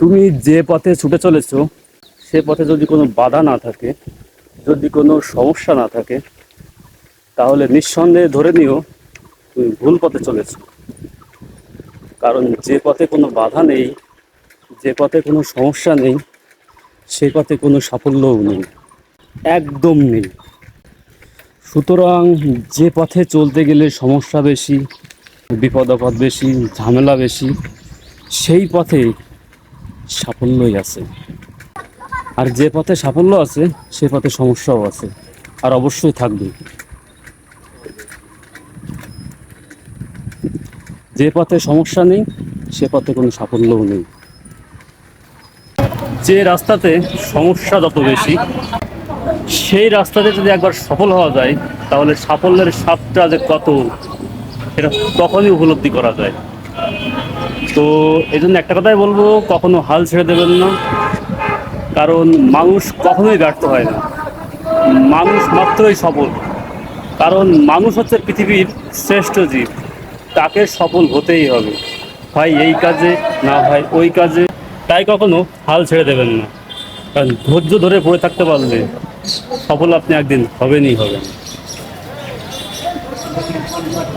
তুমি যে পথে ছুটে চলেছ, সে পথে যদি কোনো বাধা না থাকে, যদি কোনো সমস্যা না থাকে, তাহলে নিঃসন্দেহে ধরে নিও, তুমি ভুল পথে চলেছ। কারণ যে পথে কোনো বাধা নেই, যে পথে কোনো সমস্যা নেই, সে পথে কোনো সাফল্যও নেই। একদম নেই। সুতরাং যে পথে চলতে গেলে সমস্যা বেশি, বিপদ আপদ বেশি, ঝামেলা বেশি, সেই পথে সাফল্যই আছে। আর যে পথে সাফল্য আছে, সে পথে সমস্যাও আছে। আর অবশ্যই থাকবে। যে পথে সমস্যা নেই, সে পথে কোনো সাফল্যও নেই। যে রাস্তাতে সমস্যা যত বেশি, সেই রাস্তাতে যদি একবার সফল হওয়া যায়, তাহলে সাফল্যের স্বাদটা যে কত, সেটা তখনই উপলব্ধি করা যায়। তো এই জন্য একটা কথাই বলব, কখনো হাল ছেড়ে দেবেন না। কারণ মানুষ কখনোই ব্যর্থ হয় না। মানুষ মাত্রই সফল। কারণ মানুষ হচ্ছে পৃথিবীর শ্রেষ্ঠ জীব। তাকে সফল হতেই হবে। হয় এই কাজে না হয় ওই কাজে। তাই কখনো হাল ছেড়ে দেবেন না। কারণ ধৈর্য ধরে পড়ে থাকতে পারলে সফল আপনি একদিন হবেনই হবেন।